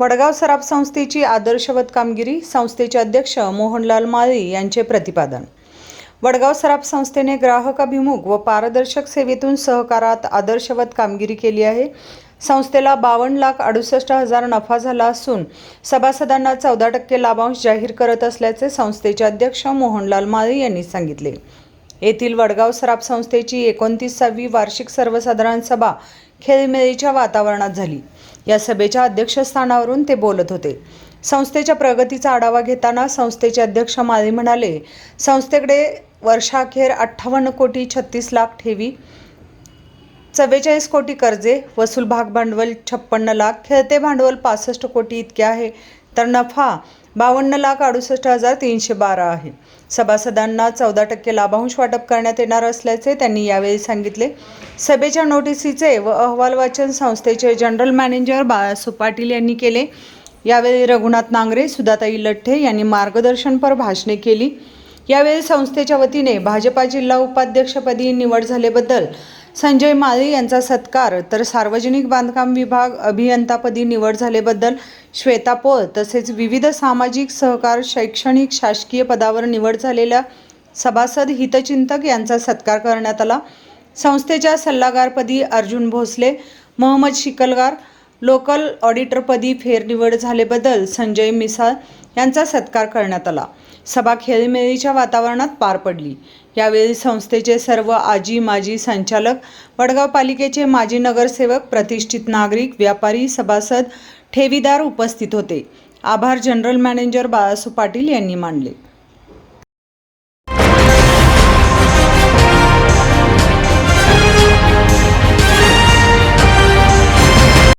वडगाव सराफ संस्थेची आदर्शवत कामगिरी संस्थेचे अध्यक्ष मोहनलाल माळी यांचे प्रतिपादन. वडगाव सराफ संस्थेने ग्राहक अभिमुख व पारदर्शक सेवेतून सहकारात आदर्शवत कामगिरी केली आहे. संस्थेला बावन्न लाख अडुसष्ट हजार नफा झाला असून सभासदांना चौदा टक्के लाभांश जाहीर करत असल्याचे संस्थेचे अध्यक्ष मोहनलाल माळी यांनी सांगितले. येथील वडगाव सराफ संस्थेची एकोणतीसावी वार्षिक सर्वसाधारण सभा खेळमेळीच्या वातावरणात झाली. या सभेच्या अध्यक्षस्थानावरून ते बोलत होते. संस्थेच्या प्रगतीचा आढावा घेताना संस्थेचे अध्यक्ष माळी म्हणाले संस्थेकडे वर्षाखेर अठ्ठावन्न कोटी छत्तीस लाख ठेवी चव्वेचाळीस कोटी कर्जे वसूल भाग भांडवल छप्पन्न लाख खेळते भांडवल पासष्ट कोटी इतके आहे तर नफा बावन्न लाख अडुसष्ट हजार तीनशे बारा आहे. सभासदांना चौदा टक्के लाभांश वाटप करण्यात येणार असल्याचे त्यांनी यावेळी सांगितले. सभेच्या नोटिसीचे व अहवाल वाचन संस्थेचे जनरल मॅनेजर बाळासू पाटील यांनी केले. यावेळी रघुनाथ नांगरे सुधाताई लठ्ठे यांनी मार्गदर्शनपर भाषणे केली. यावेळी संस्थेच्या वतीने भाजपा जिल्हा उपाध्यक्षपदी निवड झाल्याबद्दल संजय माळी यांचा सत्कार. तर सार्वजनिक बांधकाम विभाग अभियंतापदी निवड झाल्याबद्दल श्वेता पोळ तसेच विविध सामाजिक सहकार शैक्षणिक शासकीय पदावर निवड झालेल्या सभासद हितचिंतक यांचा सत्कार करण्यात आला. संस्थेच्या सल्लागारपदी अर्जुन भोसले मोहम्मद शिकलगार लोकल ऑडिटरपदी फेरनिवड झाल्याबद्दल संजय मिसाळ यांचा सत्कार करण्यात आला. सभा खेळीमेळीच्या वातावरणात पार पडली. यावेळी संस्थेचे सर्व आजी माजी संचालक वडगाव पालिकेचे माजी नगरसेवक प्रतिष्ठित नागरिक व्यापारी सभासद ठेवीदार उपस्थित होते. आभार जनरल मॅनेजर बाळासू पाटील यांनी मानले.